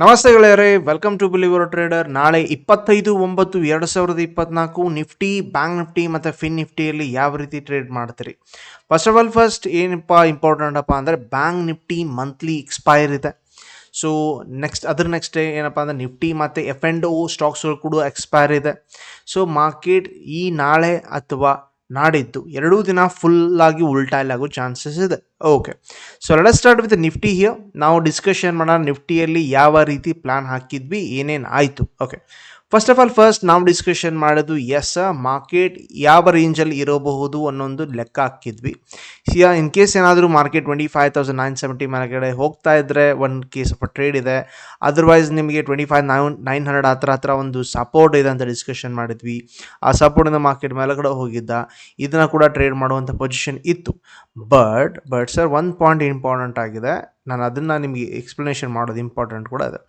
ನಮಸ್ತೆ ಗೆಳೆಯರೇ welcome to believer trader ನಾಳೆ ಇಪ್ಪತ್ತೈದು ಒಂಬತ್ತು ಎರಡು ಸಾವಿರದ ಇಪ್ಪತ್ನಾಲ್ಕು ನಿಫ್ಟಿ ಬ್ಯಾಂಕ್ ನಿಫ್ಟಿ ಮತ್ತು ಫಿನ್ ನಿಫ್ಟಿಯಲ್ಲಿ ಯಾವ ರೀತಿ ಟ್ರೇಡ್ ಮಾಡ್ತೀರಿ? ಫಸ್ಟ್ ಆಫ್ ಆಲ್ ಫಸ್ಟ್ ಏನಪ್ಪ ಇಂಪಾರ್ಟೆಂಟ್ ಅಪ್ಪ ಅಂದರೆ ಬ್ಯಾಂಕ್ ನಿಫ್ಟಿ ಮಂತ್ಲಿ ಎಕ್ಸ್ಪೈರ್ ಇದೆ. ಸೊ ನೆಕ್ಸ್ಟ್ ಅದ್ರ ನೆಕ್ಸ್ಟ್ ಡೇ ಏನಪ್ಪ ಅಂದರೆ ನಿಫ್ಟಿ ಮತ್ತು ಎಫ್ ಆ್ಯಂಡ್ ಓ ಸ್ಟಾಕ್ಸ್ಗಳು ಕೂಡ ಎಕ್ಸ್ಪೈರ್ ಇದೆ. ಸೊ ಮಾರ್ಕೆಟ್ ಈ ನಾಳೆ ಅಥವಾ ನಾಡಿದ್ದು. ಎರಡೂ ದಿನ ಫುಲ್ಲಾಗಿ ಉಲ್ಟಾಲ್ ಆಗೋ ಚಾನ್ಸಸ್ ಇದೆ. Okay so let start with Nifty here ನಾವು ಡಿಸ್ಕಷನ್ ಮಾಡೋಣ. ನಿಫ್ಟಿಯಲ್ಲಿ ಯಾವ ರೀತಿ ಪ್ಲಾನ್ ಹಾಕಿದ್ವಿ? ಏನೇನು ಆಯಿತು? Okay first of all first ನಾವು ಡಿಸ್ಕಷನ್ ಮಾಡೋದು ಎಸ್ ಮಾರ್ಕೆಟ್ ಯಾವ ರೇಂಜಲ್ಲಿ ಇರಬಹುದು ಅನ್ನೊಂದು ಲೆಕ್ಕ ಹಾಕಿದ್ವಿ. ಇನ್ ಕೇಸ್ ಏನಾದರೂ market twenty five thousand nine seventy ಮೇಲ್ಗಡೆ ಹೋಗ್ತಾ ಇದ್ದರೆ ಒಂದು ಕೇಸ್ ಆಫ್ ಟ್ರೇಡ್ ಇದೆ. ಅದರ್ವೈಸ್ ನಿಮಗೆ twenty five nine nine hundred ಹತ್ರ ಹತ್ರ ಒಂದು ಸಪೋರ್ಟ್ ಇದೆ ಅಂತ ಡಿಸ್ಕಷನ್ ಮಾಡಿದ್ವಿ. ಆ ಸಪೋರ್ಟಿಂದ ಮಾರ್ಕೆಟ್ ಮೇಲ್ಗಡೆ ಹೋಗಿದ್ದ. ಇದನ್ನು ಕೂಡ ಟ್ರೇಡ್ ಮಾಡುವಂಥ ಪೊಸಿಷನ್ ಇತ್ತು. ಬಟ್ ಬಟ್ ಸರ್ ಒಂದು ಪಾಯಿಂಟ್ ಇಂಪಾರ್ಟೆಂಟ್ ಆಗಿದೆ. ನಾನು ಅದನ್ನು ನಿಮಗೆ ಎಕ್ಸ್ಪ್ಲನೇಷನ್ ಮಾಡೋದು ಇಂಪಾರ್ಟೆಂಟ್ ಕೂಡ ಅದು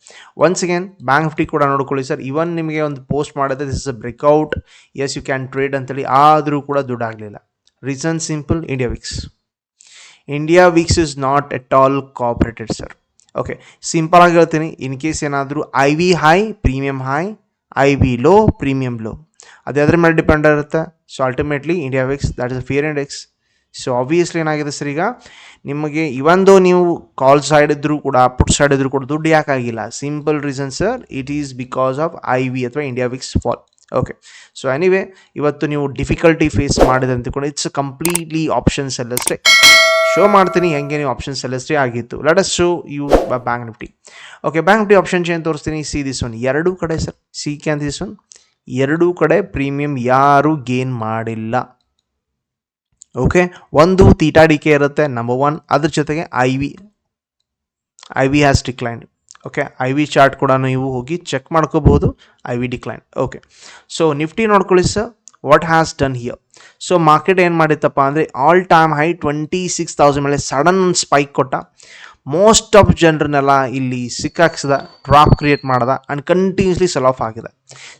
ಒನ್ಸ್ ಅಗೇನ್ ಬ್ಯಾಂಕ್ ನಿಫ್ಟಿ ಕೂಡ ನೋಡ್ಕೊಳ್ಳಿ ಸರ್ ಇವನ್ ನಿಮಗೆ ಒಂದು ಪೋಸ್ಟ್ ಮಾಡಿದ್ರೆ this is a breakout as you can trade ಅಂತೇಳಿ ಆದರೂ ಕೂಡ ದುಡ್ಡಾಗಲಿಲ್ಲ reason simple India VIX India VIX is not at all cooperated sir okay simple ಆಗಿ ಹೇಳ್ತೀನಿ. ಇನ್ ಕೇಸ್ ಏನಾದರೂ I V high premium high I V low premium low ಅದು ಅದ್ರ ಮೇಲೆ depend ಇರುತ್ತೆ. So ultimately India VIX that is fear index so obviously ಏನಾಗಿದೆ sir ಈಗ? ನಿಮಗೆ ಇವಂದು ನೀವು ಕಾಲ್ ಸೈಡ್ ಕೂಡ ಪುಟ್ ಸೈಡ್ ಕೂಡ ದುಡ್ಡು ಯಾಕಾಗಿಲ್ಲ simple reason sir it is because of IV V ಅಥವಾ India VIX fall okay so anyway ಇವತ್ತು ನೀವು ಡಿಫಿಕಲ್ಟಿ ಫೇಸ್ ಮಾಡಿದೆ ಕೂಡ ಇಟ್ಸ್ ಕಂಪ್ಲೀಟ್ಲಿ ಆಪ್ಷನ್ಸ್ ಅಲ್ಲಷ್ಟೇ ಶೋ ಮಾಡ್ತೀನಿ, ಹೆಂಗೆ ನೀವು ಆಪ್ಷನ್ಸ್ ಸೆಲೆಸ್ಟ್ರಿ ಆಗಿತ್ತು. Let us show you bank Nifty okay bank Nifty option chain ತೋರಿಸ್ತೀನಿ ಸಿ ದಿಸ್ ಒನ್ ಎರಡೂ ಕಡೆ sir see can this one ಎರಡೂ ಕಡೆ ಪ್ರೀಮಿಯಂ ಯಾರೂ ಗೇನ್ ಮಾಡಿಲ್ಲ. ಓಕೆ ಒಂದು ತೀಟಾ ಡಿ ಕೆ ಇರುತ್ತೆ ನಂಬರ್ ಒನ್ ಅದ್ರ ಜೊತೆಗೆ I V I V has decline okay I V chart ಕೂಡ ನೀವು ಹೋಗಿ ಚೆಕ್ ಮಾಡ್ಕೋಬಹುದು. I V decline okay so Nifty ನೋಡ್ಕೊಳ್ಳಿ sir what has done here so market ಏನು ಮಾಡಿತ್ತಪ್ಪ ಅಂದರೆ all time high twenty six thousand ಮೇಲೆ ಸಡನ್ ಸ್ಪೈಕ್ ಕೊಟ್ಟ. ಮೋಸ್ಟ್ ಆಫ್ ಜನರನ್ನೆಲ್ಲ ಇಲ್ಲಿ ಸಿಕ್ಕಾಕ್ಸಿದ ಡ್ರಾಪ್ ಕ್ರಿಯೇಟ್ ಮಾಡ್ದ ಆ್ಯಂಡ್ ಕಂಟಿನ್ಯೂಸ್ಲಿ ಸೆಲ್ ಆಫ್ ಆಗಿದೆ.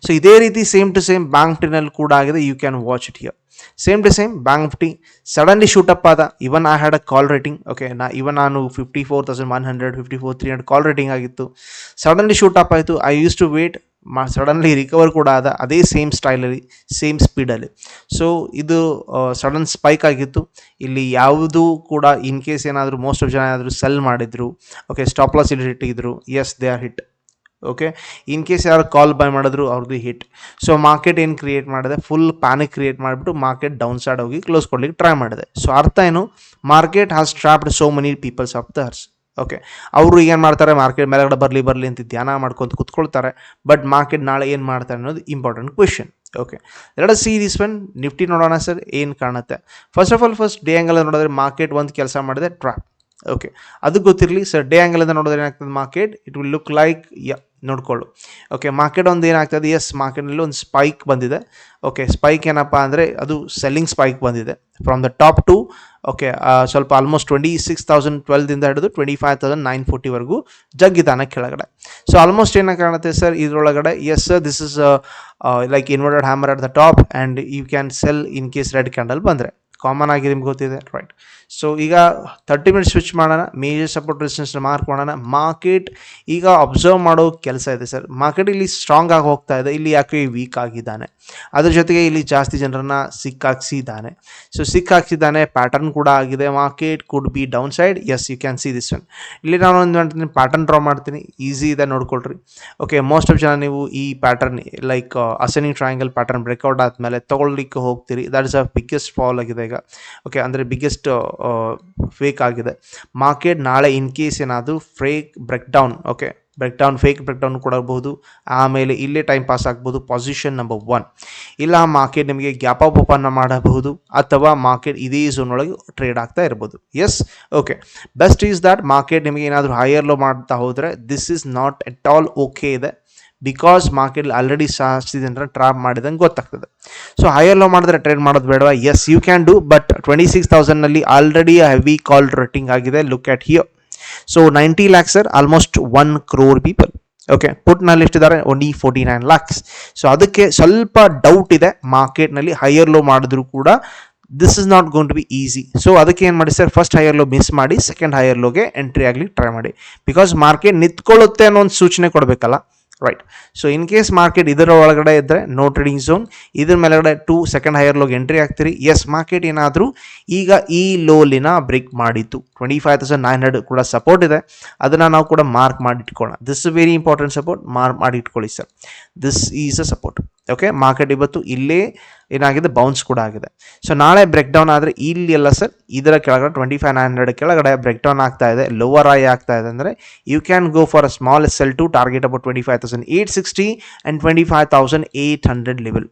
ಸೊ ಇದೇ ರೀತಿ ಸೇಮ್ ಟು ಸೇಮ್ ಬ್ಯಾಂಕ್ ನಿಫ್ಟಿನಲ್ಲಿ ಕೂಡ ಆಗಿದೆ. You can watch it here same to same bank Nifty suddenly shoot up ಆದ. Even I had a call writing okay ನಾ even ನಾನು fifty four thousand one hundred fifty four three hundred call writing ಆಗಿತ್ತು suddenly shoot up ಆಯಿತು. I use to wait ಮಾ suddenly recover ಕೂಡ ಆದ ಅದೇ same ಸ್ಟೈಲಲ್ಲಿ ಸೇಮ್ ಸ್ಪೀಡಲ್ಲಿ ಸೊ ಇದು ಸಡನ್ ಸ್ಪೈಕ್ ಆಗಿತ್ತು. ಇಲ್ಲಿ ಯಾವುದೂ ಕೂಡ ಇನ್ ಕೇಸ್ ಏನಾದರೂ ಮೋಸ್ಟ್ ಆಫ್ ಜನ ಏನಾದರೂ ಸೆಲ್ ಮಾಡಿದ್ರು ಓಕೆ ಸ್ಟಾಪ್ ಲಾಸ್ ಇಲ್ಲಿ ಇಟ್ಟಿದ್ರು yes they are hit okay in case ಯಾರು ಕಾಲ್ ಬೈ ಮಾಡಿದ್ರು ಅವ್ರದ್ದು ಹಿಟ್ ಸೊ ಮಾರ್ಕೆಟ್ ಏನು ಕ್ರಿಯೇಟ್ ಮಾಡಿದೆ? ಫುಲ್ ಪ್ಯಾನಿಕ್ ಕ್ರಿಯೇಟ್ ಮಾಡಿಬಿಟ್ಟು ಮಾರ್ಕೆಟ್ ಡೌನ್ ಸೈಡ್ ಹೋಗಿ ಕ್ಲೋಸ್ ಕೊಡ್ಲಿಕ್ಕೆ ಟ್ರೈ ಮಾಡಿದೆ. ಸೊ ಅರ್ಥ ಏನು? Market has trapped so many peoples of the hers okay ಅವರು ಏನು ಮಾಡ್ತಾರೆ? ಮಾರ್ಕೆಟ್ ಮೇಲೆಗಡೆ ಬರಲಿ ಬರಲಿ ಅಂತ ಧ್ಯಾನ ಮಾಡ್ಕೊಂತ ಕುತ್ಕೊಳ್ತಾರೆ. ಬಟ್ ಮಾರ್ಕೆಟ್ ನಾಳೆ ಏನು ಮಾಡ್ತಾರೆ ಅನ್ನೋದು ಇಂಪಾರ್ಟೆಂಟ್ ಕ್ವೆಶನ್ ಓಕೆ ಎರಡು ಸಿ ದಿಸ್ ಒನ್ ನಿಫ್ಟಿ ನೋಡೋಣ ಸರ್ ಏನು ಕಾಣುತ್ತೆ? First of all first day angle ನೋಡಿದ್ರೆ ಮಾರ್ಕೆಟ್ ಒಂದು ಕೆಲಸ ಮಾಡಿದೆ ಟ್ರಾಪ್ ಓಕೆ ಅದು ಗೊತ್ತಿರಲಿ ಸರ್ ಡೇ ಆ್ಯಂಗಲಿಂದ ನೋಡಿದ್ರೆ ಏನಾಗ್ತದೆ market it will look like ya ನೋಡ್ಕೊಳ್ಳು. Okay market ಒಂದು ಏನಾಗ್ತದೆ? ಎಸ್ ಮಾರ್ಕೆಟ್ನಲ್ಲಿ ಒಂದು ಸ್ಪೈಕ್ ಬಂದಿದೆ. ಓಕೆ ಸ್ಪೈಕ್ ಏನಪ್ಪ ಅಂದರೆ ಅದು ಸೆಲ್ಲಿಂಗ್ ಸ್ಪೈಕ್ ಬಂದಿದೆ. From the top to okay ಸ್ವಲ್ಪ ಆಲ್ಮೋಸ್ಟ್ ಟ್ವೆಂಟಿ ಸಿಕ್ಸ್ ತೌಸಂಡ್ ಟ್ವೆಲ್ದಿಂದ ಹಿಡಿದು ಟ್ವೆಂಟಿ ಫೈವ್ ತೌಸಂಡ್ ನೈನ್ ಫೋರ್ಟಿವರೆಗೂ ಜಗ್ಗಿದಾನ ಕೆಳಗಡೆ. ಸೊ ಆಲ್ಮೋಸ್ಟ್ ಏನ ಕಾಣುತ್ತೆ ಸರ್ ಇದರೊಳಗಡೆ yes sir this is like inverted hammer at the top and you can sell in case red candle ಬಂದರೆ. ಕಾಮನ್ ಆಗಿ ನಿಮ್ಗೆ ಗೊತ್ತಿದೆ ರೈಟ್ ಸೊ ಈಗ ತರ್ಟಿ ಮಿನಿಟ್ಸ್ ಸ್ವಿಚ್ ಮಾಡೋಣ ಮೇಜರ್ ಸಪೋರ್ಟ್ ರೆಸಿಸ್ಟೆನ್ಸ್ನ ಮಾರ್ಕ್ ಮಾಡೋಣ. ಮಾರ್ಕೆಟ್ ಈಗ ಅಬ್ಸರ್ವ್ ಮಾಡೋ ಕೆಲಸ ಇದೆ ಸರ್. ಮಾರ್ಕೆಟ್ ಇಲ್ಲಿ ಸ್ಟ್ರಾಂಗ್ ಆಗಿ ಹೋಗ್ತಾ ಇದೆ. ಇಲ್ಲಿ ಯಾಕೆ ವೀಕ್ ಆಗಿದ್ದಾನೆ? ಅದ್ರ ಜೊತೆಗೆ ಇಲ್ಲಿ ಜಾಸ್ತಿ ಜನರನ್ನ ಸಿಕ್ಕಾಕ್ಸಿದ್ದಾನೆ ಸೊ ಸಿಕ್ಕಾಕ್ಸಿದ್ದಾನೆ ಪ್ಯಾಟರ್ನ್ ಕೂಡ ಆಗಿದೆ. Market could be down side as you can see this one ಇಲ್ಲಿ ನಾನು ಒಂದು ಮಾಡ್ತೀನಿ ಪ್ಯಾಟರ್ನ್ ಡ್ರಾ ಮಾಡ್ತೀನಿ. ಈಸಿ ಇದೆ ನೋಡ್ಕೊಳ್ರಿ. ಓಕೆ ಮೋಸ್ಟ್ ಆಫ್ ಜನ ನೀವು ಈ pattern like ascending triangle pattern breakout ಆದಮೇಲೆ ತೊಗೊಳ್ಲಿಕ್ಕೆ ಹೋಗ್ತೀರಿ. That is a biggest fall ಆಗಿದೆ ಈಗ. ಓಕೆ ಅಂದರೆ ಬಿಗ್ಗೆಸ್ಟ್ ಫೇಕ್ ಆಗಿದೆ. ಮಾರ್ಕೆಟ್ ನಾಳೆ ಇನ್ ಕೇಸ್ ಏನಾದರೂ fake break down okay break down fake break down ಕೊಡಬಹುದು. ಆಮೇಲೆ ಇಲ್ಲೇ ಟೈಮ್ ಪಾಸ್ ಆಗ್ಬೋದು ಪೊಸಿಷನ್ ನಂಬರ್ ಒನ್ ಇಲ್ಲ ಮಾರ್ಕೆಟ್ ನಿಮಗೆ ಗ್ಯಾಪ್ ಅಪ್ ಓಪನ್ ಮಾಡಬಹುದು, ಅಥವಾ ಮಾರ್ಕೆಟ್ ಇದೇ ಝೋನ್ ಒಳಗೆ ಟ್ರೇಡ್ ಆಗ್ತಾ ಇರ್ಬೋದು. Yes okay best is that market ನಿಮಗೆ ಏನಾದರೂ ಹೈಯರ್ ಲೋ ಮಾಡ್ತಾ ಹೋದರೆ this is not at all okay ಇದೆ. ಬಿಕಾಸ್ ಮಾರ್ಕೆಟ್ ಆಲ್ರೆಡಿ ಸಾಸ್ತಿದೆ ಅಂದರೆ ಟ್ರಾಪ್ ಮಾಡಿದಂಗೆ ಗೊತ್ತಾಗ್ತದೆ. ಸೊ ಹೈಯರ್ ಲೋ ಮಾಡಿದ್ರೆ ಟ್ರೇಡ್ ಮಾಡೋದು ಬೇಡವಾ? Yes you can do but twenty six ತೌಸಂಡ್ನಲ್ಲಿ already heavy call writing ಆಗಿದೆ. Look at here so ninety lakhs sir almost one crore people okay ಪುಟ್ನಲ್ಲಿ ಎಷ್ಟಿದ್ದಾರೆ? Only forty nine lakhs so ಅದಕ್ಕೆ ಸ್ವಲ್ಪ doubt ಇದೆ. ಮಾರ್ಕೆಟ್ನಲ್ಲಿ higher low ಮಾಡಿದ್ರು ಕೂಡ this is not gonna be easy so ಅದಕ್ಕೆ ಏನು ಮಾಡಿ sir first higher low miss ಮಾಡಿ ಸೆಕೆಂಡ್ ಹೈಯರ್ ಲೋಗೆ ಎಂಟ್ರಿ ಆಗಲಿ ಟ್ರೈ ಮಾಡಿ. ಬಿಕಾಸ್ ಮಾರ್ಕೆಟ್ ನಿಂತ್ಕೊಳ್ಳುತ್ತೆ ಅನ್ನೋ ಒಂದು ಸೂಚನೆ ಕೊಡಬೇಕಲ್ಲ? Right so in case market ಇದರ ಒಳಗಡೆ ಇದ್ದರೆ ನೋ ಟ್ರೇಡಿಂಗ್ ಝೋನ್ ಇದ್ರ ಮೇಲೆಗಡೆ ಟು ಸೆಕೆಂಡ್ ಹೈಯರ್ ಲೋಗೆ ಎಂಟ್ರಿ ಆಗ್ತೀರಿ. ಎಸ್ ಮಾರ್ಕೆಟ್ ಏನಾದರೂ ಈಗ ಈ ಲೋಲಿನ ಬ್ರೇಕ್ ಮಾಡಿತ್ತು. Twenty five thousand nine hundred ಕೂಡ ಸಪೋರ್ಟ್ ಇದೆ. ಅದನ್ನು ನಾವು ಕೂಡ ಮಾರ್ಕ್ ಮಾಡಿ ಇಟ್ಕೊಳ್ಳೋಣ this very important support mark ಮಾಡಿ ಇಟ್ಕೊಳ್ಳಿ sir this is a support okay market ಇವತ್ತು ಇಲ್ಲೇ ಏನಾಗಿದೆ? ಬೌನ್ಸ್ ಕೂಡ ಆಗಿದೆ. ಸೊ ನಾಳೆ ಬ್ರೇಕ್ ಡೌನ್ ಆದರೆ ಇಲ್ಲಿ ಎಲ್ಲ ಸರ್ ಇದರ ಕೆಳಗಡೆ ಟ್ವೆಂಟಿ ಫೈವ್ ನೈನ್ ಹಂಡ್ರೆಡ್ ಕೆಳಗಡೆ ಬ್ರೇಕ್ ಡೌನ್ ಆಗ್ತಾ ಇದೆ ಲೋವರ್ ಐ ಆಗ್ತಾ ಇದೆ ಅಂದರೆ you can go for a small sell to target about twenty five thousand eight sixty and twenty five thousand eight hundred level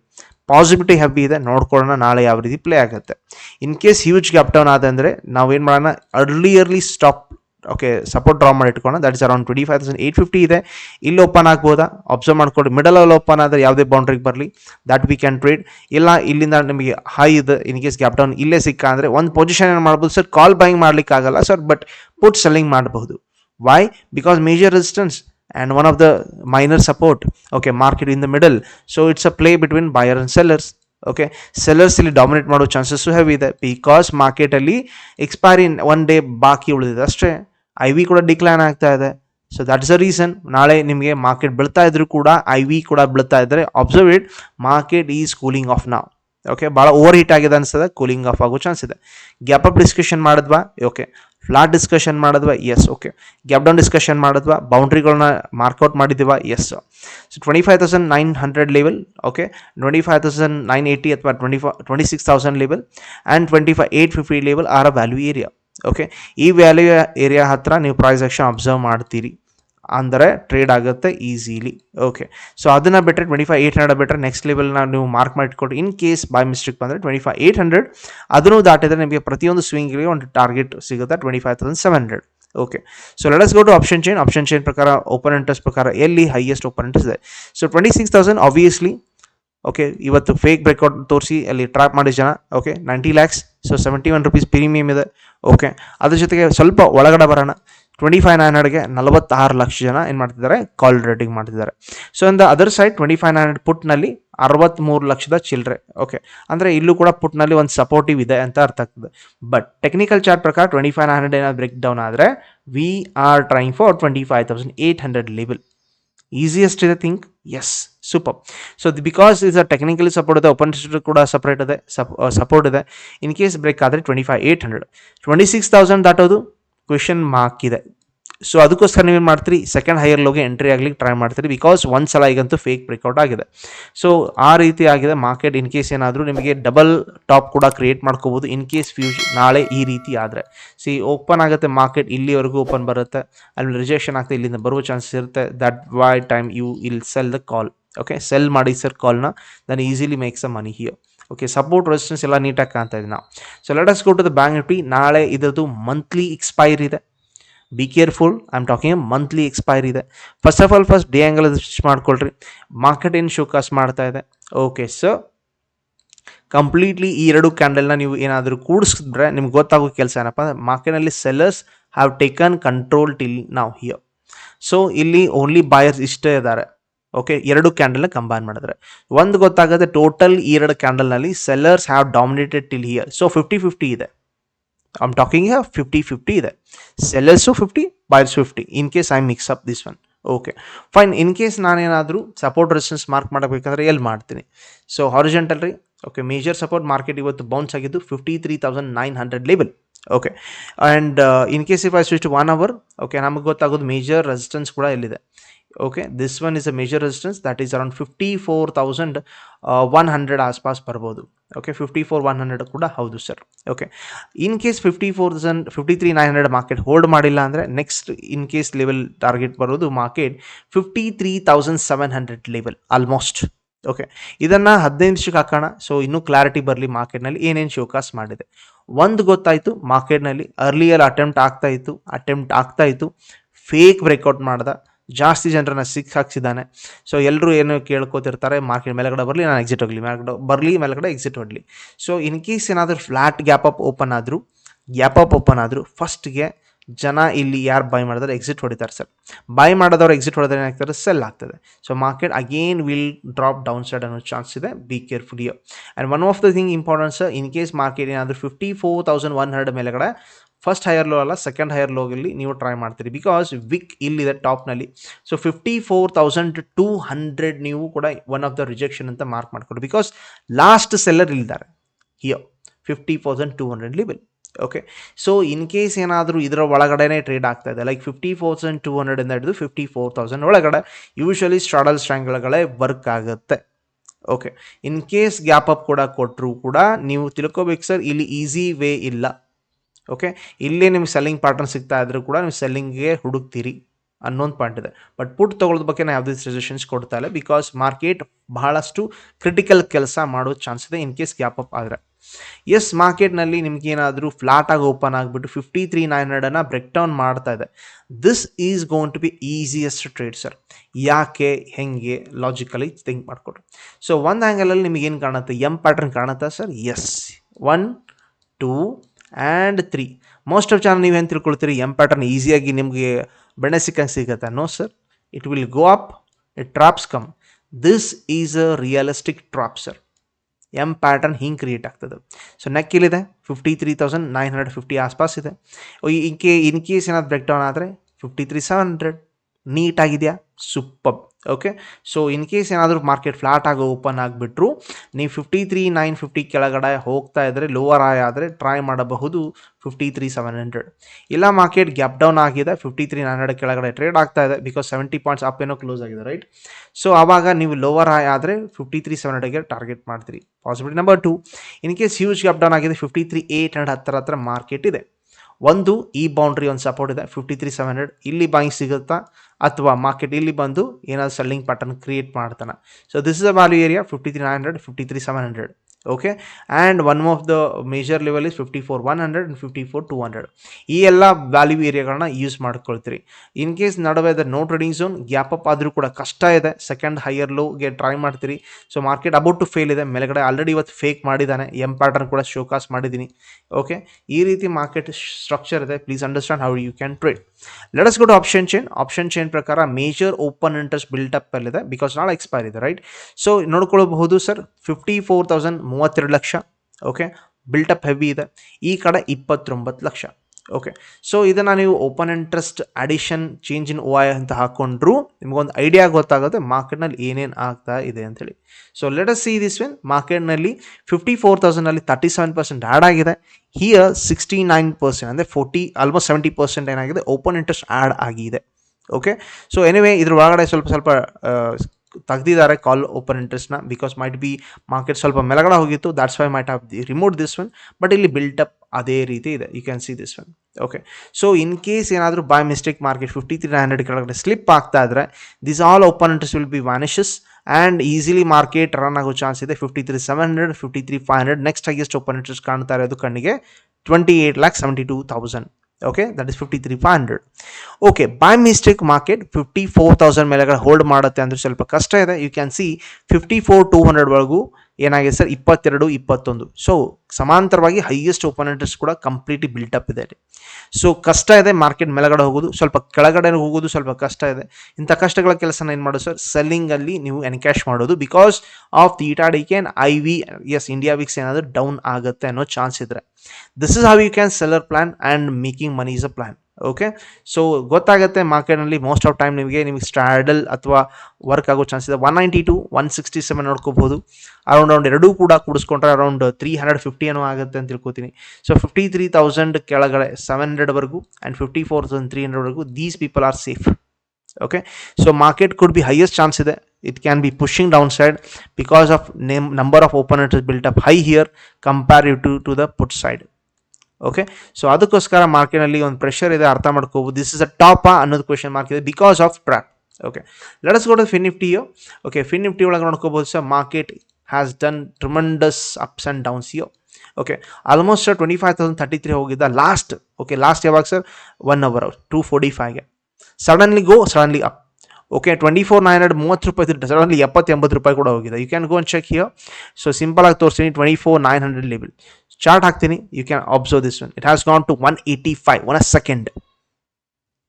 possibility heavy ಇದೆ, ನೋಡ್ಕೊಳ್ಳೋಣ ನಾಳೆ ಯಾವ ರೀತಿ ಪ್ಲೇ ಆಗುತ್ತೆ. In case huge gap down ಆದ ಅಂದರೆ ನಾವೇನು ಮಾಡೋಣ? ಅರ್ಲಿಯರ್ಲಿ ಸ್ಟಾಪ್ ಓಕೆ ಸಪೋರ್ಟ್ ಡ್ರಾ ಮಾಡಿ ಇಟ್ಕೋಣ that is around twenty five thousand eight fifty ಇದೆ. ಇಲ್ಲಿ ಓಪನ್ ಆಗ್ಬೋದಾ? ಅಬ್ಸರ್ವ್ ಮಾಡ್ಕೊಂಡು ಮಿಡಲ್ ಅಲ್ಲಿ ಓಪನ್ ಆದರೆ ಯಾವುದೇ ಬೌಂಡ್ರಿಗೆ ಬರಲಿ. ದಟ್ ವಿ ಕ್ಯಾನ್ ಟ್ರೇಡ್ ಇಲ್ಲ, ಇಲ್ಲಿಂದ ನಿಮಗೆ ಹೈ ಇದೆ. ಇನ್ ಕೇಸ್ ಗ್ಯಾಪ್ ಡೌನ್ ಇಲ್ಲೇ ಸಿಕ್ಕ ಅಂದರೆ ಒಂದು ಪೊಸಿಷನ್ ಏನು ಮಾಡ್ಬೋದು? ಸರ್ ಕಾಲ್ ಬೈಯಿಂಗ್ ಮಾಡ್ಲಿಕ್ಕೆ ಆಗಲ್ಲ ಸರ್ ಬಟ್ ಪುಟ್ ಸೆಲ್ಲಿಂಗ್ ಮಾಡಬಹುದು why because major resistance and one of the minor support okay market in the middle so it's a play between buyer and sellers okay sellers ಇಲ್ಲಿ dominate ಮಾಡೋ chances heavy ಇದೆ. Because ಮಾರ್ಕೆಟಲ್ಲಿ expiry one day ಬಾಕಿ ಉಳಿದಿದೆ ಅಷ್ಟೇ. I V ಕೂಡ decline ಆಗ್ತಾ ಇದೆ. So that is a reason ನಾಳೆ ನಿಮಗೆ ಮಾರ್ಕೆಟ್ ಬೀಳ್ತಾ ಇದ್ರು ಕೂಡ ಐ ವಿ ಕೂಡ ಬೀಳ್ತಾ ಇದ್ದರೆ observe it market is cooling off ನಾವು ಓಕೆ ಭಾಳ ಓವರ್ ಹೀಟ್ ಆಗಿದೆ ಅನಿಸ್ತದೆ ಕೂಲಿಂಗ್ ಆಫ್ ಆಗೋ ಚಾನ್ಸ್ ಇದೆ. ಗ್ಯಾಪ್ ಅಪ್ ಡಿಸ್ಕಷನ್ ಮಾಡಿದ್ವಾ? Okay flat discussion ಮಾಡಿದ್ವಾ? Yes okay gap down discussion ಮಾಡಿದ್ವಾ? ಬೌಂಡ್ರಿಗಳನ್ನ mark out ಮಾಡಿದ್ದೀವಾ? Yes so twenty five thousand nine hundred level okay twenty five thousand nine eighty ಅಥವಾ twenty five twenty six thousand level and twenty five eight fifty level or a value area okay ಈ value area ಹತ್ರ ನೀವು price action observe ಮಾಡ್ತೀರಿ. ಅಂದರೆ trade ಆಗುತ್ತೆ easily okay so ಅದನ್ನು ಬಿಟ್ಟರೆ twenty five eight hundred ಬಿಟ್ಟರೆ ನೆಕ್ಸ್ಟ್ ಲೆವೆಲ್ನ ನೀವು ಮಾರ್ಕ್ ಮಾಡಿಟ್ಕೊಟ್ಟು ಇನ್ ಕೇಸ್ ಬೈ ಮಿಸ್ಟೇಕ್ ಬಂದರೆ ಟ್ವೆಂಟಿ ಫೈವ್ ಏಯ್ಟ್ ಹಂಡ್ರೆಡ್ ಅದನ್ನು ದಾಟಿದರೆ ನಿಮಗೆ ಪ್ರತಿಯೊಂದು ಸ್ವಿಂಗಿಗೆ ಒಂದು ಟಾರ್ಗೆಟ್ ಸಿಗುತ್ತೆ twenty five thousand seven hundred okay so let us go to option chain option chain ಪ್ರಕಾರ ಓಪನ್ ಇಂಟ್ರೆಸ್ಟ್ ಪ್ರಕಾರ ಎಲ್ಲಿ ಹೈಯೆಸ್ಟ್ ಓಪನ್ ಇಂಟ್ರೆಸ್ಟ್ ಇದೆ. So twenty six thousand obviously okay ಇವತ್ತು ಫೇಕ್ ಬ್ರೇಕ್ಔಟ್ ತೋರಿಸಿ, ಅಲ್ಲಿ ಟ್ರ್ಯಾಪ್ ಮಾಡಿದ ಜನ okay ninety lakhs so seventy one rupees premium ಇದೆ ಓಕೆ ಅದ್ರ ಜೊತೆಗೆ ಸ್ವಲ್ಪ ಒಳಗಡೆ ಬರೋಣ ಟ್ವೆಂಟಿ ಫೈವ್ ನೈನ್ ಹಂಡ್ರೆಡ್ಗೆ ನಲವತ್ತಾರು ಲಕ್ಷ ಜನ ಏನು ಮಾಡ್ತಿದ್ದಾರೆ ಕಾಲ್ ರೇಟಿಂಗ್ ಮಾಡ್ತಿದ್ದಾರೆ. So in the other side twenty five nine hundred ಪುಟ್ನಲ್ಲಿ ಅರವತ್ತ್ಮೂರು ಲಕ್ಷದ ಚಿಲ್ಲರೆ ಓಕೆ ಅಂದರೆ ಇಲ್ಲೂ ಕೂಡ ಪುಟ್ನಲ್ಲಿ ಒಂದು ಸಪೋರ್ಟಿವ್ ಇದೆ ಅಂತ ಅರ್ಥ ಆಗ್ತದೆ. ಬಟ್ ಟೆಕ್ನಿಕಲ್ ಚಾರ್ಟ್ ಪ್ರಕಾರ ಟ್ವೆಂಟಿ ಫೈವ್ ನೈನ್ ಹಂಡ್ರೆಡ್ ಏನಾದ್ರು ಬ್ರೇಕ್ ಡೌನ್ ಆದರೆ we are trying for twenty five thousand eight hundred level easiest ಇದೆ think yes super so because is a technically support ಇದೆ ಓಪನ್ ಕೂಡ ಸಪ್ರೇಟ್ ಇದೆ support ಇದೆ in case break ಆದರೆ twenty five eight hundred twenty six thousand ದಾಟೋದು question mark ಇದೆ so ಅದಕ್ಕೋಸ್ಕರ ನೀವೇನು ಮಾಡ್ತೀರಿ? ಸೆಕೆಂಡ್ ಹೈಯರ್ ಲೋಗೆ ಎಂಟ್ರಿ ಆಗ್ಲಿಕ್ಕೆ ಟ್ರೈ ಮಾಡ್ತೀರಿ. ಬಿಕಾಸ್ ಒಂದು ಸಲ ಈಗಂತೂ ಫೇಕ್ ಬ್ರೇಕ್ಔಟ್ ಆಗಿದೆ. ಸೊ ಆ ರೀತಿ ಆಗಿದೆ. ಮಾರ್ಕೆಟ್ ಇನ್ ಕೇಸ್ ಏನಾದರೂ ನಿಮಗೆ ಡಬಲ್ ಟಾಪ್ ಕೂಡ ಕ್ರಿಯೇಟ್ ಮಾಡ್ಕೋಬೋದು. ಇನ್ ಕೇಸ್ ಫ್ಯೂಚ್ ನಾಳೆ ಈ ರೀತಿ ಆದರೆ. ಸಿ ಓಪನ್ ಆಗುತ್ತೆ ಮಾರ್ಕೆಟ್ ಇಲ್ಲಿವರೆಗೂ ಓಪನ್ ಬರುತ್ತೆ. ಅಲ್ಲಿ ರಿಜೆಕ್ಷನ್ ಆಗ್ತದೆ ಇಲ್ಲಿಂದ ಬರುವ ಚಾನ್ಸಸ್ ಇರುತ್ತೆ. That why time you'll sell the call okay sell ಮಾಡಿ sir ಕಾಲ್ನ then easily makes a money here okay support resistance ಎಲ್ಲ ನೀಟಾಗಿ ಕಾಣ್ತಾ ಇದೆ. ನಾವು so let us go to the bank Nifty ನಾಳೆ ಇದರದ್ದು ಮಂತ್ಲಿ ಎಕ್ಸ್ಪೈರ್ ಇದೆ. Be careful I am talking monthly expire ಇದೆ. First of all first day angle switch ಮಾಡ್ಕೊಳ್ರಿ. ಮಾರ್ಕೆಟ್ ಏನು ಶೋಕಾಸ್ ಮಾಡ್ತಾ ಇದೆ. ಓಕೆ ಸೊ ಕಂಪ್ಲೀಟ್ಲಿ ಈ ಎರಡು ಕ್ಯಾಂಡಲ್ನ ನೀವು ಏನಾದರೂ ಕೂಡಿಸಿದ್ರೆ ನಿಮ್ಗೆ ಗೊತ್ತಾಗೋ ಕೆಲಸ ಏನಪ್ಪ ಅಂದರೆ ಮಾರ್ಕೆಟ್ನಲ್ಲಿ sellers have taken control till ನಾವು ಹಿಯರ್ ಸೊ ಇಲ್ಲಿ ಓನ್ಲಿ ಬಾಯರ್ಸ್ ಇಷ್ಟೇ ಇದ್ದಾರೆ. ಓಕೆ ಎರಡು ಕ್ಯಾಂಡಲ್ನ ಕಂಬೈನ್ ಮಾಡಿದ್ರೆ. ಒಂದು ಗೊತ್ತಾಗುತ್ತೆ ಟೋಟಲ್ ಈ ಎರಡು ಕ್ಯಾಂಡಲ್ನಲ್ಲಿ sellers have dominated till here so fifty fifty ಇದೆ. ಐಮ್ ಟಾಕಿಂಗ್ ಫಿಫ್ಟಿ ಫಿಫ್ಟಿ ಇದೆ. Sellers fifty buyers fifty in case I mix up this one okay fine in case ನಾನೇನಾದರೂ ಸಪೋರ್ಟ್ ರೆಸಿಸ್ಟೆನ್ಸ್ ಮಾರ್ಕ್ ಮಾಡಬೇಕಂದ್ರೆ ಎಲ್ಲಿ ಮಾಡ್ತೀನಿ. So horizontal ರೀ okay major support market ಇವತ್ತು bounce ಆಗಿದ್ದು fifty three thousand nine hundred level okay and in case if I switch one hour okay ನಮಗೆ ಗೊತ್ತಾಗೋದು major resistance ಕೂಡ ಎಲ್ಲಿದೆ. Okay this one is a major resistance that is around fifty four thousand one hundred ಆಸ್ಪಾಸ್ ಬರ್ಬೋದು. Okay fifty four one hundred ಕೂಡ ಹೌದು sir okay in case fifty four thousand fifty three nine hundred market hold ಮಾಡಿಲ್ಲ ಅಂದರೆ next in case level target ಬರೋದು market fifty three thousand seven hundred level almost okay ಇದನ್ನು ಹದಿನೈದು ನಿಮಿಷಕ್ಕೆ ಹಾಕೋಣ. So ಇನ್ನೂ ಕ್ಲಾರಿಟಿ ಬರಲಿ ಮಾರ್ಕೆಟ್ನಲ್ಲಿ ಏನೇನು ಶೋಕಾಸ್ ಮಾಡಿದೆ. ಒಂದು ಗೊತ್ತಾಯಿತು ಮಾರ್ಕೆಟ್ನಲ್ಲಿ ಅರ್ಲಿಯರ್ ಅಟೆಂಪ್ಟ್ ಆಗ್ತಾ ಇತ್ತು ಅಟೆಂಪ್ಟ್ ಆಗ್ತಾ ಇತ್ತು ಫೇಕ್ ಬ್ರೇಕ್ಔಟ್ ಮಾಡ್ದ. ಜಾಸ್ತಿ ಜನರನ್ನ ಸಿಕ್ಕಿ ಹಾಕ್ಸಿದ್ದಾನೆ. ಸೊ ಎಲ್ಲರೂ ಏನು ಕೇಳ್ಕೊತಿರ್ತಾರೆ ಮಾರ್ಕೆಟ್ ಮೇಲೆಗಡೆ ಬರಲಿ, ನಾನು ಎಕ್ಸಿಟ್ ಹೋಗಲಿ ಮೇಲ್ಗಡೆ ಬರಲಿ ಮೇಲ್ಗಡೆ ಎಕ್ಸಿಟ್ ಹೊಡಲಿ ಸೊ ಇನ್ ಕೇಸ್ ಏನಾದರೂ ಫ್ಲ್ಯಾಟ್ ಗ್ಯಾಪ್ ಅಪ್ ಓಪನ್ ಆದರೂ ಗ್ಯಾಪ್ ಅಪ್ ಓಪನ್ ಆದರೂ ಫಸ್ಟ್ಗೆ ಜನ ಇಲ್ಲಿ ಯಾರು ಬೈ ಮಾಡಿದ್ರೆ ಎಕ್ಸಿಟ್ ಹೊಡಿತಾರೆ ಸರ್ ಬೈ ಮಾಡೋದವ್ರು ಎಕ್ಸಿಟ್ ಹೊಡೆದ್ರೆ ಏನಾಗ್ತಾರೆ ಸೆಲ್ ಆಗ್ತದೆ. So market again will drop down side ಅನ್ನೋ ಚಾನ್ಸ್ ಇದೆ. Be careful yo and one of the thing importance in case market ಏನಾದರೂ fifty four thousand one hundred ಮೇಲೆಗಡೆ first higher low ಅಲ್ಲ second higher ಲೋಗಲ್ಲಿ ನೀವು try ಮಾಡ್ತೀರಿ. Because wick ಇಲ್ಲಿದೆ ಟಾಪ್ನಲ್ಲಿ so fifty four thousand two hundred ನೀವು ಕೂಡ one of the rejection ಅಂತ ಮಾರ್ಕ್ ಮಾಡ್ಕೊಡಿ ಬಿಕಾಸ್ ಲಾಸ್ಟ್ ಸೆಲ್ಲರ್ ಇಲ್ಲಿದ್ದಾರೆ here fifty thousand two hundred okay so in case ಏನಾದರೂ ಇದರ ಒಳಗಡೆನೇ ಟ್ರೇಡ್ ಆಗ್ತಾ ಇದೆ. ಲೈಕ್ ಫಿಫ್ಟಿ ತೌಸಂಡ್ ಟೂ ಹಂಡ್ರೆಡಿಂದ ಹಿಡಿದು ಫಿಫ್ಟಿ ಫೋರ್ ತೌಸಂಡ್ ಒಳಗಡೆ ಯೂಶ್ವಲಿ ಸ್ಟ್ರಾಡಲ್ ಸ್ಟ್ರ್ಯಾಂಗ್ಗಳೇ ವರ್ಕ್ ಆಗುತ್ತೆ. Okay in case gap up ಕೂಡ ಕೊಟ್ಟರು ಕೂಡ ನೀವು ತಿಳ್ಕೊಬೇಕು ಸರ್ ಇಲ್ಲಿ ಈಸಿ ವೇ ಇಲ್ಲ. ಓಕೆ ಇಲ್ಲೇ ನಿಮ್ಗೆ ಸೆಲ್ಲಿಂಗ್ ಪಾರ್ಟ್ನರ್ ಸಿಗ್ತಾ ಇದ್ರೂ ಕೂಡ ನೀವು ಸೆಲ್ಲಿಂಗ್ಗೆ ಹುಡುಕ್ತೀರಿ ಅನ್ನೊಂದು ಪಾಯಿಂಟ್ ಇದೆ. ಬಟ್ ಪುಟ್ ತೊಗೊಳೋದ ಬಗ್ಗೆ ನಾನು ಯಾವುದೇ ಸಜೆಷನ್ಸ್ ಕೊಡ್ತಾ ಇಲ್ಲ ಬಿಕಾಸ್ ಮಾರ್ಕೆಟ್ ಬಹಳಷ್ಟು ಕ್ರಿಟಿಕಲ್ ಕೆಲಸ ಮಾಡೋ ಚಾನ್ಸ್ ಇದೆ ಇನ್ ಕೇಸ್ ಗ್ಯಾಪ್ ಅಪ್ ಆದರೆ. ಎಸ್ ಮಾರ್ಕೆಟ್ನಲ್ಲಿ ನಿಮ್ಗೆ ಏನಾದರೂ ಫ್ಲಾಟ್ ಆಗಿ ಓಪನ್ ಆಗಿಬಿಟ್ಟು ಫಿಫ್ಟಿ ತ್ರೀ ನೈನ್ ಹಂಡ್ರೆಡನ್ನು ಬ್ರೇಕ್ ಡೌನ್ ಮಾಡ್ತಾ ಇದೆ. This is gonna be easiest trade sir ಯಾಕೆ, ಹೆಂಗೆ ಲಾಜಿಕಲಿ ಥಿಂಕ್ ಮಾಡಿಕೊಡ್ರಿ. ಸೊ ಒಂದು ಆ್ಯಂಗಲಲ್ಲಿ ನಿಮಗೇನು ಕಾಣುತ್ತೆ? ಎಂ ಪ್ಯಾಟರ್ನ್ ಕಾಣುತ್ತಾ sir yes one two and three most of channel ನೀವೇನು ತಿಳ್ಕೊಳ್ತೀರಿ? ಎಂ ಪ್ಯಾಟರ್ನ್ ಈಸಿಯಾಗಿ ನಿಮಗೆ ಬೆಣ್ಣೆ ಸಿಕ್ಕಂಗೆ ಸಿಗುತ್ತೆ? No sir it will go up it traps come this is a realistic trap sir M pattern ಹಿಂಗೆ ಕ್ರಿಯೇಟ್ ಆಗ್ತದೆ. ಸೊ ನೆಕ್ ಇಲ್ಲಿದೆ fifty three thousand nine hundred fifty ಆಸ್ಪಾಸ್ ಇದೆ. ಇನ್ ಕೇ ಇನ್ ಕೇಸ್ ಏನಾದ್ರು ಬ್ರೇಕ್ ಡೌನ್ ಆದರೆ fifty three seven hundred ನೀಟಾಗಿದೆಯಾ? Super okay so in case ಏನಾದರೂ market flat ಆಗಿ open ಆಗಿಬಿಟ್ರು, ನೀವು ಫಿಫ್ಟಿ ತ್ರೀ ನೈನ್ ಫಿಫ್ಟಿ ಕೆಳಗಡೆ ಹೋಗ್ತಾ ಇದ್ದರೆ ಲೋವರ್ ಆಯ್ ಆದರೆ ಟ್ರೈ ಮಾಡಬಹುದು ಫಿಫ್ಟಿ ತ್ರೀ ಸೆವೆನ್ ಹಂಡ್ರೆಡ್ ಇಲ್ಲ ಮಾರ್ಕೆಟ್ ಗ್ಯಾಪ್ ಡೌನ್ ಆಗಿದೆ ಫಿಫ್ಟಿ ತ್ರೀ ನೈನ್ ಹಂಡ್ರೆಡ್ ಕೆಳಗಡೆ ಟ್ರೇಡ್ ಆಗ್ತಾ ಇದೆ ಬಿಕಾಸ್ ಸೆವೆಂಟಿ ಪಾಯಿಂಟ್ಸ್ ಅಪ್ ಏನೋ ಕ್ಲೋಸ್ ಆಗಿದೆ ರೈಟ್ ಸೊ ಆವಾಗ ನೀವು ಲೋವರ್ ಆಯ್ ಆದರೆ ಫಿಫ್ಟಿ ತ್ರೀ ಸೆವೆನ್ ಹಂಡ್ರೆಡ್ಗೆ ಟಾರ್ಗೆಟ್ ಮಾಡ್ತೀರಿ. Possibility number two in case huge gap down ಆಗಿದೆ ಫಿಫ್ಟಿ ತ್ರೀ ಏಯ್ಟ್ ಹಂಡ್ರೆಡ್ ಹತ್ತಿರ ಹತ್ರ ಮಾರ್ಕೆಟ್ ಇದೆ. ಒಂದು, ಈ ಬೌಂಡ್ರಿ ಒಂದು ಸಪೋರ್ಟ್ ಇದೆ. ಫಿಫ್ಟಿ ತ್ರೀ ಸೆವೆನ್ ಹಂಡ್ರೆಡ್ ಇಲ್ಲಿ ಬಾಯಿಂಗ್ ಸಿಗುತ್ತಾ? ಅಥವಾ ಮಾರ್ಕೆಟ್ ಇಲ್ಲಿ ಬಂದು ಏನಾದರೂ ಸೆಲ್ಲಿಂಗ್ ಪ್ಯಾಟರ್ನ್ ಕ್ರಿಯೇಟ್ ಮಾಡ್ತಾನೆ? So this is a value area fifty three nine hundred fifty three seven hundred okay and one of the major level is fifty four one hundred and fifty four two hundred ಈ ಎಲ್ಲ value ಏರಿಯಾಗಳನ್ನ use ಮಾಡ್ಕೊಳ್ತೀರಿ. In case ನಡುವೆ ಇದೆ no trading zone gap up ಆದರೂ ಕೂಡ ಕಷ್ಟ ಇದೆ. ಸೆಕೆಂಡ್ ಹೈಯರ್ ಲೋಗೆ ಟ್ರೈ ಮಾಡ್ತೀರಿ. So market about to fail ಇದೆ. ಮೇಲ್ಗಡೆ ಆಲ್ರೆಡಿ ಇವತ್ತು ಫೇಕ್ ಮಾಡಿದ್ದಾನೆ. ಎಂ ಪ್ಯಾಟರ್ನ್ ಕೂಡ ಶೋಕಾಸ್ ಮಾಡಿದ್ದೀನಿ. ಓಕೆ ಈ ರೀತಿ ಮಾರ್ಕೆಟ್ ಸ್ಟ್ರಕ್ಚರ್ ಇದೆ. Please understand how you can trade let's go to option chain option chain ಪ್ರಕಾರ ಮೇಜರ್ ಓಪನ್ ಇಂಟ್ರೆಸ್ಟ್ ಅಪ್ ಅಲ್ಲಿದೆ ಬಿಕಾಸ್ ನಾಳೆ ಎಕ್ಸ್ಪೈರ್ ಇದೆ ರೈಟ್ ಸೊ ನೋಡ್ಕೊಳ್ಬಹುದು ಸರ್ ಫಿಫ್ಟಿ ಫೋರ್ ತೌಸಂಡ್ ಮೂವತ್ತೆರಡು lakh okay built up heavy ಇದೆ. ಈ ಕಡೆ ಇಪ್ಪತ್ತೊಂಬತ್ತು ಲಕ್ಷ. ಓಕೆ ಸೊ ಇದನ್ನು ನೀವು open interest addition change in O ಅಂತ ಹಾಕ್ಕೊಂಡ್ರು ನಿಮಗೊಂದು ಐಡಿಯಾ ಗೊತ್ತಾಗುತ್ತೆ ಮಾರ್ಕೆಟ್ನಲ್ಲಿ ಏನೇನು ಆಗ್ತಾ ಇದೆ ಅಂತೇಳಿ. So let us see this in ಮಾರ್ಕೆಟ್ನಲ್ಲಿ ಫಿಫ್ಟಿ ಫೋರ್ ತೌಸಂಡಲ್ಲಿ ತರ್ಟಿ ಸೆವೆನ್ ಪರ್ಸೆಂಟ್ ಆ್ಯಡ್ ಆಗಿದೆ. ಹಿಯರ್ ಸಿಕ್ಸ್ಟಿ ನೈನ್ ಪರ್ಸೆಂಟ್ ಅಂದರೆ ಫೋರ್ಟಿ ಆಲ್ಮೋಸ್ಟ್ ಸೆವೆಂಟಿ ಪರ್ಸೆಂಟ್ ಏನಾಗಿದೆ? ಓಪನ್ ಇಂಟ್ರೆಸ್ಟ್ ಆ್ಯಡ್ ಆಗಿದೆ. ಓಕೆ ಸೊ ಎನಿವೇ ಇದ್ರ ಒಳಗಡೆ ಸ್ವಲ್ಪ ಸ್ವಲ್ಪ ತೆಗ್ದಿದ್ದಾರೆ ಕಾಲ್ ಓಪನ್ ಇಂಟ್ರೆಸ್ಟ್ನ ಬಿಕಾಸ್ ಮೈಟ್ ಬಿ ಮಾರ್ಕೆಟ್ ಸ್ವಲ್ಪ ಮೆಲಗಡೆ ಹೋಗಿತ್ತು that's why might have the remote this one but ಇಲ್ಲಿ ಬಿಲ್ಟಪ್ ಅದೇ ರೀತಿ ಇದೆ. You can see this one okay so in case ಏನಾದರೂ by mistake market fifty three hundred ಕೆಳಗಡೆ ಸ್ಲಿಪ್ ಆಗ್ತಾ ಇದ್ರೆ this all open interest will be vanishes and easily market run ಆಗೋ chance ಇದೆ. Fifty three seven hundred fifty three five hundred next highest open interest ಕಾಣ್ತಾ ಇರೋದು ಕಣ್ಣಿಗೆ twenty eight lakh seventy two thousand okay that is fifty three five hundred okay by mistake market fifty four thousand ಮೇಲೆ hold ಮಾಡುತ್ತೆ ಅಂದರೆ ಸ್ವಲ್ಪ ಕಷ್ಟ ಇದೆ. You can see fifty four two ಹಂಡ್ರೆಡ್ವರೆಗೂ ಏನಾಗಿದೆ ಸರ್? ಇಪ್ಪತ್ತೆರಡು, ಇಪ್ಪತ್ತೊಂದು. ಸೊ ಸಮಾಂತರವಾಗಿ ಹೈಯೆಸ್ಟ್ ಓಪನ್ ಇಂಟ್ರೆಸ್ಟ್ ಕೂಡ ಕಂಪ್ಲೀಟ್ಲಿ ಬಿಲ್ಟಪ್ ಇದೆ ಸೊ ಕಷ್ಟ ಇದೆ ಮಾರ್ಕೆಟ್ ಮೇಲಗಡೆ ಹೋಗೋದು. ಸ್ವಲ್ಪ ಕೆಳಗಡೆ ಹೋಗೋದು ಸ್ವಲ್ಪ ಕಷ್ಟ ಇದೆ. ಇಂಥ ಕಷ್ಟಗಳ ಕೆಲಸನ ಏನು ಮಾಡೋದು ಸರ್? ಸೆಲ್ಲಿಂಗಲ್ಲಿ ನೀವು ಎನ್ಕ್ಯಾಶ್ ಮಾಡೋದು. Because of theta D can I V S India VIX ಏನಾದರೂ ಡೌನ್ ಆಗುತ್ತೆ ಅನ್ನೋ ಚಾನ್ಸ್ ಇದ್ರೆ. This is how you can seller plan and making money is a plan okay so ಗೊತ್ತಾಗುತ್ತೆ ಮಾರ್ಕೆಟ್ನಲ್ಲಿ ಮೋಸ್ಟ್ ಆಫ್ ಟೈಮ್ ನಿಮಗೆ ನಿಮಗೆ straddle ಅಥವಾ work ಆಗೋ ಚಾನ್ಸ್ ಇದೆ. One ninety two one sixty seven ನೋಡ್ಕೋಬೋದು. ಅರೌಂಡ್ ಅರೌಂಡ್ ಎರಡೂ ಕೂಡ ಕೂಡಿಸ್ಕೊಂಡ್ರೆ ಅರೌಂಡ್ ತ್ರೀ ಹಂಡ್ರೆಡ್ ಫಿಫ್ಟಿ ಏನೋ ಆಗುತ್ತೆ ಅಂತ ತಿಳ್ಕೊತೀನಿ. ಸೊ ಫಿಫ್ಟಿ ತ್ರೀ ತೌಸಂಡ್ ಕೆಳಗಡೆ seven ಹಂಡ್ರೆಡ್ವರೆಗೂ and fifty four thousand three ಹಂಡ್ರೆಡ್ವರೆಗೂ these people are safe okay so market could be highest chance ಇದೆ. It can be pushing down side because of name number of open built up high here comparative to to the put side okay so ಅದಕ್ಕೋಸ್ಕರ ಮಾರ್ಕೆಟ್ನಲ್ಲಿ ಒಂದು pressure ಇದೆ, ಅರ್ಥ ಮಾಡ್ಕೋಬೋದು. This is a top ಅನ್ನೋದು question mark ಇದೆ because of track okay let us go fin ನಿಫ್ಟಿಯು okay fin Nifty ಒಳಗೆ ನೋಡ್ಕೋಬೋದು sir market has done tremendous ups and downs yo okay almost sir twenty five thousand thirty three ಹೋಗಿದ್ದ last okay last ಯಾವಾಗ sir one hour two forty ಫೈವ್ಗೆ suddenly go suddenly up okay twenty four nine hundred ಮೂವತ್ತು ರೂಪಾಯಿ suddenly ಎಪ್ಪತ್ತು ಎಂಬತ್ತು ರೂಪಾಯಿ ಕೂಡ ಹೋಗಿದೆ. You can go on check here so simple ಆಗಿ ತೋರಿಸ್ತೀನಿ twenty four nine hundred level chart ಹಾಕ್ತೀನಿ. You can observe this one it has gone to one eighty five one a second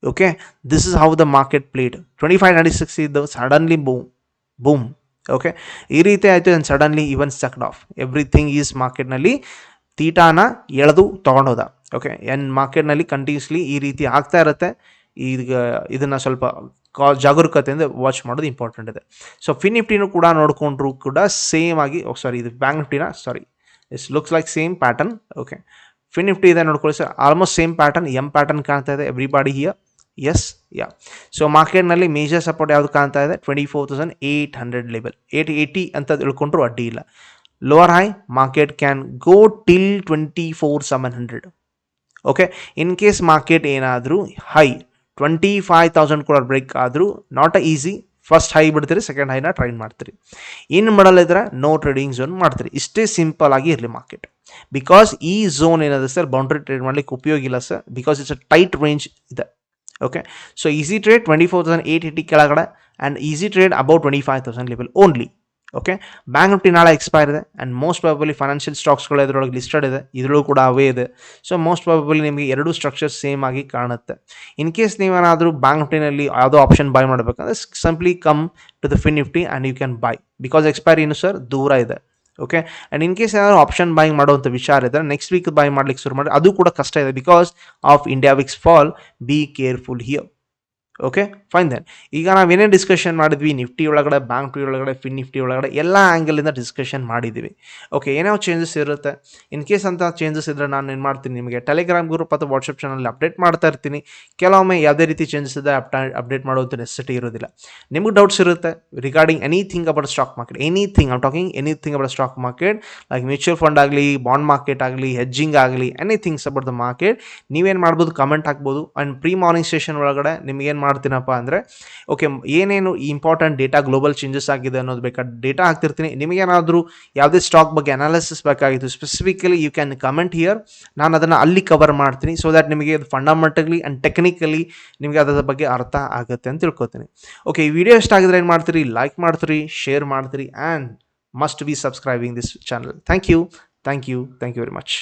okay this is how the market played twenty five ninety six ಇದ್ದು suddenly boom boom okay ಈ ರೀತಿ ಆಯಿತು and suddenly even sucked off everything is ಮಾರ್ಕೆಟ್ನಲ್ಲಿ ತೀಟಾನ ಎಳೆದು ತೊಗೊಂಡೋದ. Okay and ಮಾರ್ಕೆಟ್ನಲ್ಲಿ continuously ಈ ರೀತಿ ಆಗ್ತಾ ಇರುತ್ತೆ. ಈಗ ಇದನ್ನು ಸ್ವಲ್ಪ ಕಾ ಜಾಗರೂಕತೆಯಿಂದ ವಾಚ್ ಮಾಡೋದು ಇಂಪಾರ್ಟೆಂಟ್ ಇದೆ. ಸೊ ಫಿನ್ ನಿಫ್ಟಿನೂ ಕೂಡ ನೋಡಿಕೊಂಡ್ರು ಕೂಡ ಸೇಮ್ ಆಗಿ ಸಾರಿ ಇದು bank ನಿಫ್ಟಿನ sorry it's looks like same pattern okay fin Nifty ಇದೆ ನೋಡ್ಕೊಳ್ಳಿ sir almost same pattern M pattern ಕಾಣ್ತಾ ಇದೆ everybody here yes yeah so ಮಾರ್ಕೆಟ್ನಲ್ಲಿ ಮೇಜರ್ ಸಪೋರ್ಟ್ ಯಾವುದು ಕಾಣ್ತಾ ಇದೆ? Twenty four thousand eight hundred level eight eighty ಅಂತ ತಿಳ್ಕೊಂಡ್ರು ಅಡ್ಡಿ ಇಲ್ಲ. Lower high market can go till twenty four seven hundred okay in case market ಏನಾದರೂ ಹೈ ಟ್ವೆಂಟಿ ಫೈವ್ ತೌಸಂಡ್ ಕೂಡ ಬ್ರೇಕ್ ಆದರೂ not a easy first high ಬಿಡ್ತೀರಿ second ಹೈನ train ಮಾಡ್ತೀರಿ. ಇನ್ನು ಮಾಡಲ್ ಇದ್ರೆ? ನೋ ಟ್ರೇಡಿಂಗ್ ಝೋನ್ ಮಾಡ್ತೀರಿ. ಇಷ್ಟೇ ಸಿಂಪಲ್ ಆಗಿ ಇರಲಿ ಮಾರ್ಕೆಟ್ ಬಿಕಾಸ್ ಈ ಝೋನ್ ಏನಿದೆ ಸರ್ ಬೌಂಡ್ರಿ ಟ್ರೇಡ್ ಮಾಡ್ಲಿಕ್ಕೆ ಉಪಯೋಗ ಇಲ್ಲ sir because it's a tight range ಇದೆ. Okay so easy trade twenty four thousand eight eighty ಕೆಳಗಡೆ and easy trade about twenty five thousand level only okay bank Nifty ನಾಳೆ expire ಇದೆ. And most probably financial ಸ್ಟಾಕ್ಸ್ಗಳು ಇದರೊಳಗೆ listed ಇದೆ. ಇದರಲ್ಲೂ ಕೂಡ ಅವೇ ಇದೆ. ಸೊ ಮೋಸ್ಟ್ ಪ್ರಾಬಲಿ ನಿಮಗೆ ಎರಡು ಸ್ಟ್ರಕ್ಚರ್ ಸೇಮ್ ಆಗಿ ಕಾಣುತ್ತೆ. ಇನ್ ಕೇಸ್ ನೀವೇನಾದರೂ ಬ್ಯಾಂಕ್ ನಿಫ್ಟಿನಲ್ಲಿ ಯಾವುದೋ ಆಪ್ಷನ್ ಬೈ ಮಾಡಬೇಕಂದ್ರೆ simply come to the fin Nifty and you can buy because expire ಏನು ಸರ್ ದೂರ ಇದೆ. ಓಕೆ ಆ್ಯಂಡ್ ಇನ್ ಕೇಸ್ ಏನಾದರೂ ಆಪ್ಷನ್ ಬೈ ಮಾಡುವಂಥ ವಿಚಾರ ಇದ್ದರೆ ನೆಕ್ಸ್ಟ್ ವೀಕ್ ಬೈ ಮಾಡ್ಲಿಕ್ಕೆ ಶುರು ಮಾಡಿ ಅದು ಕೂಡ ಕಷ್ಟ ಇದೆ. Because of India VIX fall be careful here okay fine then ಈಗ ನಾವೇನೇ ಡಿಸ್ಕಷನ್ ಮಾಡಿದ್ವಿ ನಿಫ್ಟಿ ಒಳಗಡೆ ಬ್ಯಾಂಕ್ ನಿಫ್ಟಿ ಒಳಗಡೆ ಫಿನ್ ನಿಫ್ಟಿ ಒಳಗಡೆ, ಎಲ್ಲ ಆ್ಯಂಗಲಿಂದ ಡಿಸ್ಕಷನ್ ಮಾಡಿದ್ದೀವಿ ಓಕೆ ಏನೋ ಚೇಂಜಸ್ ಇರುತ್ತೆ? ಇನ್ ಕೇಸ್ ಅಂತ ಚೇಂಜಸ್ ಇದ್ದರೆ ನಾನು ಏನು ಮಾಡ್ತೀನಿ ನಿಮಗೆ ಟೆಲಿಗ್ರಾಮ್ ಗ್ರೂಪ್ ಅಥವಾ ವಾಟ್ಸಪ್ ಚಾನಲ್ ಅಪ್ಡೇಟ್ ಮಾಡ್ತಾ ಇರ್ತೀನಿ. ಕೆಲವೊಮ್ಮೆ ಯಾವುದೇ ರೀತಿ ಚೇಂಜಸ್ ಇದೆ ಅಪ್ಡೇಟ್ ಮಾಡುವಂಥ ನೆಸೆಸಿಟಿ ಇರೋದಿಲ್ಲ. ನಿಮಗೆ ಡೌಟ್ಸ್ ಇರುತ್ತೆ regarding anything about stock market anything I'm talking anything about stock market like mutual fund ಆಗಲಿ ಬಾಂಡ್ ಮಾರ್ಕೆಟ್ ಆಗಲಿ ಹೆಜ್ಜಿಂಗ್ ಆಗಲಿ ಎನಿಥಿಂಗ್ಸ್ ಅಬೌಟ್ ದ ಮಾರ್ಕೆಟ್ ನೀವೇನು ಮಾಡ್ಬೋದು ಕಮೆಂಟ್ ಹಾಕ್ಬೋದು. ಆ್ಯಂಡ್ ಪ್ರೀ ಮಾರ್ನಿಂಗ್ ಸೆಷನ್ ಒಳಗಡೆ ನಿಮಗೇನು ಮಾಡ್ತೀನಪ್ಪ ಅಂದರೆ ಓಕೆ ಏನೇನು ಇಂಪಾರ್ಟೆಂಟ್ ಡೇಟಾ ಗ್ಲೋಬಲ್ ಚೇಂಜಸ್ ಆಗಿದೆ ಅನ್ನೋದು ಬೇಕಾದ ಡೇಟಾ ಹಾಕ್ತಿರ್ತೀನಿ. ನಿಮಗೇನಾದರೂ ಯಾವುದೇ ಸ್ಟಾಕ್ ಬಗ್ಗೆ ಅನಾಲಿಸಿಸ್ ಬೇಕಾಗಿತ್ತು specifically you can comment here ನಾನು ಅದನ್ನು ಅಲ್ಲಿ ಕವರ್ ಮಾಡ್ತೀನಿ ಸೊ ದ್ಯಾಟ್ ನಿಮಗೆ ಅದು ಫಂಡಮೆಂಟಲಿ ಆ್ಯಂಡ್ ಟೆಕ್ನಿಕಲಿ ನಿಮಗೆ ಅದರ ಬಗ್ಗೆ ಅರ್ಥ ಆಗುತ್ತೆ ಅಂತ ತಿಳ್ಕೊತೀನಿ. ಓಕೆ ಈ ವಿಡಿಯೋ ಇಷ್ಟ ಆಗಿದ್ರೆ ಏನು ಮಾಡ್ತೀರಿ? ಲೈಕ್ ಮಾಡ್ತೀರಿ ಶೇರ್ ಮಾಡ್ತೀರಿ and must be subscribing this channel thank you thank you thank you very much